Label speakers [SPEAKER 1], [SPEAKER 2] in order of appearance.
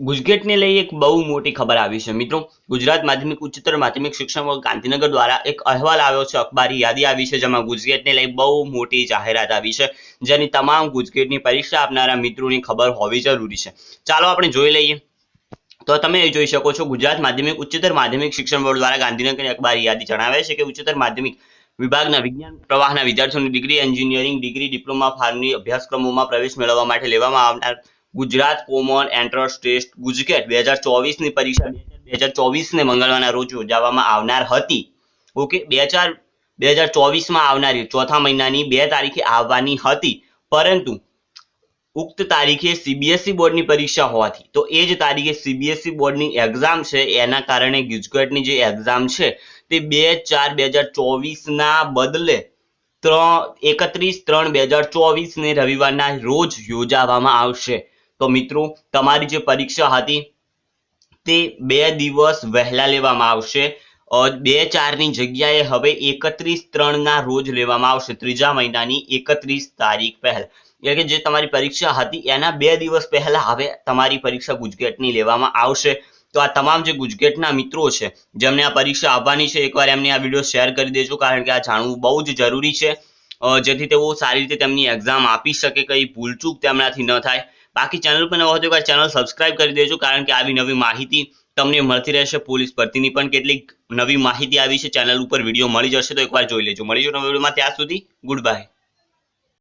[SPEAKER 1] ગુજકેટને લઈ એક બહુ મોટી ખબર આવી છે. મિત્રો, ગુજરાત માધ્યમિક, ઉચ્ચતર માધ્યમિક શિક્ષણ બોર્ડ ગાંધીનગર દ્વારા એક અહેવાલ આવ્યો છે, અખબારી યાદી આવી છે, જેમાં ગુજકેટને લઈ બહુ મોટી જાહેરાત આવી છે, જેની તમામ ગુજકેટની પરીક્ષા આપનારા મિત્રોની ખબર હોવી જરૂરી છે. ચાલો આપણે જોઈ લઈએ. તો તમે જોઈ શકો છો, ગુજરાત માધ્યમિક, ઉચ્ચતર માધ્યમિક શિક્ષણ બોર્ડ દ્વારા ગાંધીનગરની અખબારી યાદી જણાવે છે કે ઉચ્ચતર માધ્યમિક વિભાગના વિજ્ઞાન પ્રવાહના વિદ્યાર્થીઓની ડિગ્રી, એન્જિનિયરિંગ ડિગ્રી, ડિપ્લોમા ફાર્મની અભ્યાસક્રમોમાં પ્રવેશ મેળવવા માટે લેવામાં આવનાર Gujarat common entrance test GUJCET બે હજાર ચોવીસની પરીક્ષા, બે હજાર ચોવીસને મંગળવારના રોજ યોજવામાં આવનાર હતી. ઓકે, બે હજાર બે હજાર ચોવીસમાં આવનારી ચોથા મહિનાની બે તારીખે આવવાની હતી. પરંતુ ઉક્ત તારીખે સીબીએસઈ બોર્ડની પરીક્ષા હોવાથી, તો એ જ તારીખે સીબીએસઈ બોર્ડની એક્ઝામ છે, એના કારણે ગુજકેટની જે એક્ઝામ છે, તે બે ચાર બે હજાર ચોવીસના બદલે ત્રણ એકત્રીસ ત્રણ બે હજાર ચોવીસને રવિવારના રોજ યોજાવામાં આવશે. તો મિત્રો, તમારી જે પરીક્ષા હતી તે બે દિવસ વહેલા લેવામાં આવશે. બે ચારની જગ્યાએ હવે એકત્રીસ ત્રણના રોજ લેવામાં આવશે. ત્રીજા મહિનાની એકત્રીસ તારીખ પહેલા. એટલે કે જે તમારી પરીક્ષા હતી, એના બે દિવસ પહેલા હવે તમારી પરીક્ષા ગુજકેટની લેવામાં આવશે. તો આ તમામ જે ગુજકેટના મિત્રો છે, જેમને આ પરીક્ષા આવવાની છે, એકવાર એમને આ વીડિયો શેર કરી દેજો, કારણ કે આ જાણવું બહુ જ જરૂરી છે. જેથી તેઓ સારી રીતે તેમની એક્ઝામ આપી શકે, કઈ ભૂલચૂક તેમનાથી ન થાય. બાકી ચેનલ પર નવા હોય તો ચેનલ સબસ્ક્રાઇબ કરી દેજો, કારણ કે આવી નવી માહિતી તમને મળતી રહેશે. પોલીસ ભરતીની પણ કેટલીક નવી માહિતી આવી છે. ચેનલ ઉપર વીડિયો મળી જશે તો એકવાર જોઈ લેજો. મળી જો નવા વિડીયોમાં ત્યાં સુધી ગુડ બાય